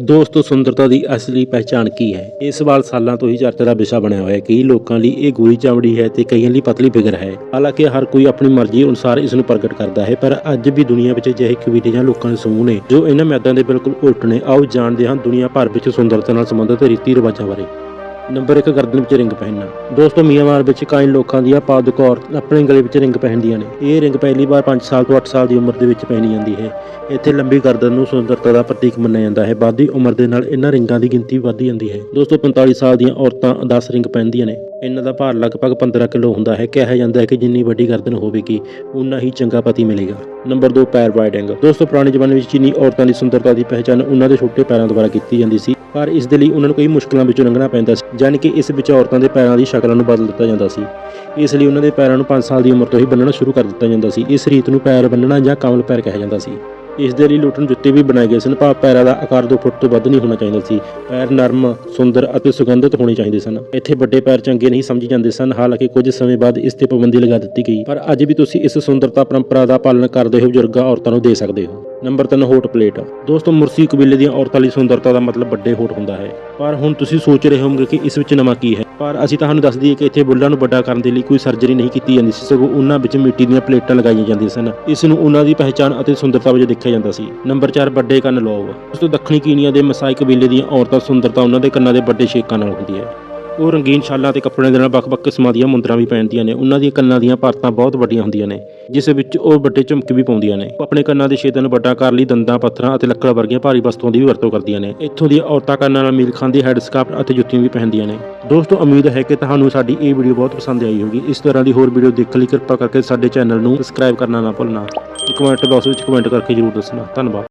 ਦੋਸਤੋ, ਸੁੰਦਰਤਾ ਦੀ ਅਸਲੀ ਪਹਿਚਾਣ ਕੀ ਹੈ? ਇਹ ਸਵਾਲ ਸਾਲਾਂ ਤੋਂ ਹੀ ਚਰਚਾ ਦਾ ਵਿਸ਼ਾ ਬਣਿਆ ਹੋਇਆ ਹੈ ਕਈ ਲੋਕਾਂ ਲਈ ਇਹ ਗੋਰੀ ਚਮੜੀ ਹੈ ਤੇ ਕਈਆਂ ਲਈ ਪਤਲੀ ਫਿਗਰ ਹੈ। ਹਾਲਾਂਕਿ ਹਰ ਕੋਈ ਆਪਣੀ ਮਰਜ਼ੀ ਅਨੁਸਾਰ ਇਸ ਨੂੰ ਪ੍ਰਗਟ ਕਰਦਾ ਹੈ, ਪਰ ਅੱਜ ਵੀ ਦੁਨੀਆ ਵਿੱਚ ਅਜਿਹੇ ਕਵੀਤੇ ਜਾਂ ਲੋਕਾਂ ਦੇ ਸਮੂਹ ਨੇ ਜੋ ਇਹਨਾਂ ਮੈਦਾਂ ਦੇ ਬਿਲਕੁਲ ਉਲਟ ਨੇ। ਆਓ ਜਾਣਦੇ ਹਾਂ ਦੁਨੀਆ ਭਰ ਵਿੱਚ ਸੁੰਦਰਤਾ ਨਾਲ ਸੰਬੰਧਿਤ ਰੀਤੀ ਰਿਵਾਜਾਂ ਬਾਰੇ। ਨੰਬਰ 1 ਗਰਦਨ ਵਿੱਚ ਰਿੰਗ ਪਹਿਨਣਾ। ਦੋਸਤੋ ਮਿਆਂਮਾਰ ਵਿੱਚ ਕਈ ਲੋਕਾਂ ਦੀਆਂ ਪਾਦਕ ਔਰਤ ਆਪਣੇ ਗਲੇ ਵਿੱਚ ਰਿੰਗ ਪਹਿਨਦੀਆਂ ਨੇ। ਇਹ ਰਿੰਗ ਪਹਿਲੀ ਵਾਰ 5 ਸਾਲ ਤੋਂ 8 ਸਾਲ ਦੀ ਉਮਰ ਦੇ ਵਿੱਚ ਪਹਿਨੀ ਜਾਂਦੀ ਹੈ। ਇੱਥੇ ਲੰਬੀ ਗਰਦਨ ਨੂੰ ਸੁੰਦਰਤਾ ਦਾ ਪ੍ਰਤੀਕ ਮੰਨਿਆ ਜਾਂਦਾ ਹੈ। ਵੱਧਦੀ ਉਮਰ ਦੇ ਨਾਲ ਇਹਨਾਂ ਰਿੰਗਾਂ ਦੀ ਗਿਣਤੀ ਵੱਧਦੀ ਜਾਂਦੀ ਹੈ। ਦੋਸਤੋ 45 ਸਾਲ ਦੀਆਂ ਔਰਤਾਂ 10 ਰਿੰਗ ਪਹਿਨਦੀਆਂ ਨੇ। ਇਹਨਾਂ ਦਾ ਭਾਰ ਲਗਭਗ 15 ਕਿਲੋ ਹੁੰਦਾ ਹੈ। ਕਿਹਾ ਜਾਂਦਾ ਹੈ ਕਿ ਜਿੰਨੀ ਵੱਡੀ ਗਰਦਨ ਹੋਵੇਗੀ ਉਨਾ ਹੀ ਚੰਗਾ ਪਤੀ ਮਿਲੇਗਾ। ਨੰਬਰ 2 ਪੈਰ ਵਾਈਡਿੰਗ। ਦੋਸਤੋ, ਪੁਰਾਣੇ ਜ਼ਮਾਨੇ ਵਿੱਚ ਚੀਨੀ ਔਰਤਾਂ ਦੀ ਸੁੰਦਰਤਾ ਦੀ ਪਹਿਚਾਣ ਉਹਨਾਂ ਦੇ ਛੋਟੇ ਪੈਰਾਂ ਦੁਆਰਾ ਕੀਤੀ ਜਾਂਦੀ ਸੀ ਪਰ ਇਸ ਦੇ ਲਈ ਉਹਨਾਂ ਨੂੰ ਕਈ ਮੁਸ਼ਕਲਾਂ ਵਿੱਚੋਂ ਲੰਘਣਾ ਪੈਂਦਾ ਸੀ ਯਾਨੀ ਕਿ ਇਸ ਵਿੱਚ ਔਰਤਾਂ ਦੇ ਪੈਰਾਂ ਦੀ ਸ਼ਕਲਾਂ ਨੂੰ ਬਦਲ ਦਿੱਤਾ ਜਾਂਦਾ ਸੀ। ਇਸ ਲਈ ਉਹਨਾਂ ਦੇ ਪੈਰਾਂ ਨੂੰ 5 ਸਾਲ ਦੀ ਉਮਰ ਤੋਂ ਹੀ ਬੰਨਣਾ ਸ਼ੁਰੂ ਕਰ ਦਿੱਤਾ ਜਾਂਦਾ ਸੀ। ਇਸ ਰੀਤ ਨੂੰ ਪੈਰ ਬੰਨਣਾ ਜਾਂ ਕਮਲ ਪੈਰ ਕਿਹਾ ਜਾਂਦਾ ਸੀ। ਇਸ ਦੇ ਲਈ ਲੁੱਟਣ ਜੁੱਤੇ ਵੀ ਬਣਾਏ ਗਏ ਸਨ, ਭਾਵ ਪੈਰਾਂ ਦਾ ਆਕਾਰ 2 ਫੁੱਟ ਤੋਂ ਵੱਧ ਨਹੀਂ ਹੋਣਾ ਚਾਹੀਦਾ ਸੀ। ਪੈਰ ਨਰਮ, ਸੁੰਦਰ ਅਤੇ ਸੁਗੰਧਿਤ ਹੋਣੇ ਚਾਹੀਦੇ ਸਨ। ਇੱਥੇ ਵੱਡੇ ਪੈਰ ਚੰਗੇ ਨਹੀਂ ਸਮਝੇ ਜਾਂਦੇ ਸਨ, ਹਾਲਾਂਕਿ ਕੁਝ ਸਮੇਂ ਬਾਅਦ ਇਸ ਤੇ ਪਾਬੰਦੀ ਲਗਾ ਦਿੱਤੀ ਗਈ। ਪਰ ਅੱਜ ਵੀ ਤੁਸੀਂ ਇਸ ਸੁੰਦਰਤਾ ਪਰੰਪਰਾ ਦਾ ਪਾਲਣ ਕਰਦੇ ਹੋਏ ਬਜ਼ੁਰਗਾਂ ਔਰਤਾਂ ਨੂੰ ਦੇ ਸਕਦੇ ਹੋ। ਨੰਬਰ 3 ਹੋਟ ਪਲੇਟ ਦੋਸਤੋ, ਮੁਰਸੀ ਕਬੀਲੇ ਦੀਆਂ ਔਰਤਾਂ ਲਈ ਸੁੰਦਰਤਾ ਦਾ ਮਤਲਬ ਵੱਡੇ ਹੋਟ ਹੁੰਦਾ ਹੈ। ਪਰ ਹੁਣ ਤੁਸੀਂ ਸੋਚ ਰਹੇ ਹੋਵੋਗੇ ਕਿ ਇਸ ਵਿੱਚ ਨਵਾਂ ਕੀ ਹੈ? ਪਰ ਅਸੀਂ ਤੁਹਾਨੂੰ ਦੱਸ ਦਈਏ ਕਿ ਇੱਥੇ ਬੁੱਲਾਂ ਨੂੰ ਵੱਡਾ ਕਰਨ ਦੇ ਲਈ ਕੋਈ ਸਰਜਰੀ ਨਹੀਂ ਕੀਤੀ ਜਾਂਦੀ ਸੀ। ਸਗੋਂ ਉਹਨਾਂ ਵਿੱਚ ਮਿੱਟੀ ਦੀਆਂ ਪਲੇਟਾਂ ਲਗਾਈਆਂ ਜਾਂਦੀਆਂ ਸਨ। ਇਸ ਨੂੰ ਉਹਨਾਂ ਦੀ ਪਹਿਚਾਣ ਅਤੇ ਸੁੰਦਰਤਾ ਵਜੋਂ ਦੇਖਿਆ ਜਾਂਦਾ ਸੀ। ਨੰਬਰ 4 ਵੱਡੇ ਕੰਨ ਲੋਬ ਉਸ ਤੋਂ ਦੱਖਣੀ ਕੀਨੀਆ ਦੇ ਮਸਾਈ ਕਬੀਲੇ ਦੀਆਂ ਔਰਤਾਂ ਸੁੰਦਰਤਾ ਉਹਨਾਂ ਦੇ ਕੰਨਾਂ ਦੇ ਵੱਡੇ ਛੇਕਾਂ ਨਾਲ ਹੁੰਦੀ ਹੈ। ਉਹ ਰੰਗੀਨ ਛਾਲਾਂ ਤੇ ਕੱਪੜਿਆਂ ਦੇ ਨਾਲ ਵੱਖ-ਵੱਖ ਕਿਸਮਾਂ ਦੀਆਂ ਮੁੰਦਰਾਂ ਵੀ ਪਹਿਨਦੀਆਂ ਨੇ। ਉਹਨਾਂ ਦੀਆਂ ਕੰਨਾਂ ਦੀਆਂ ਪਰਤਾਂ ਬਹੁਤ ਵੱਡੀਆਂ ਹੁੰਦੀਆਂ ਨੇ, ਜਿਸ ਵਿੱਚ ਉਹ ਵੱਡੇ ਝੁਮਕੇ ਵੀ ਪਾਉਂਦੀਆਂ ਨੇ। ਆਪਣੇ ਕੰਨਾਂ ਦੇ ਛੇਦਾਂ ਨੂੰ ਵੱਡਾ ਕਰਨ ਲਈ ਦੰਦਾਂ, ਪੱਥਰਾਂ ਅਤੇ ਲੱਕੜਾਂ ਵਰਗੀਆਂ ਭਾਰੀ ਵਸਤੂਆਂ ਦੀ ਵੀ ਵਰਤੋਂ ਕਰਦੀਆਂ ਨੇ। ਇੱਥੋਂ ਦੀਆਂ ਔਰਤਾਂ ਕੰਨਾਂ ਨਾਲ ਮੀਲ ਖਾਂਦੀ ਹੈੱਡ ਸਕਾਰਫ ਅਤੇ ਜੁੱਤੀਆਂ ਵੀ ਪਹਿਨਦੀਆਂ ਨੇ। ਦੋਸਤੋ, ਉਮੀਦ ਹੈ ਕਿ ਤੁਹਾਨੂੰ ਸਾਡੀ ਇਹ ਵੀਡੀਓ ਬਹੁਤ ਪਸੰਦ ਆਈ ਹੋਵੇਗੀ। ਇਸ ਤਰ੍ਹਾਂ ਦੀ ਹੋਰ ਵੀਡੀਓ ਦੇਖਣ ਲਈ ਕਿਰਪਾ ਕਰਕੇ ਸਾਡੇ ਚੈਨਲ ਨੂੰ ਸਬਸਕ੍ਰਾਈਬ ਕਰਨਾ ਨਾ ਭੁੱਲਣਾ। ਕਮੈਂਟ ਬਾਕਸ ਵਿੱਚ ਕਮੈਂਟ ਕਰਕੇ ਜਰੂਰ ਦੱਸਣਾ। ਧੰਨਵਾਦ।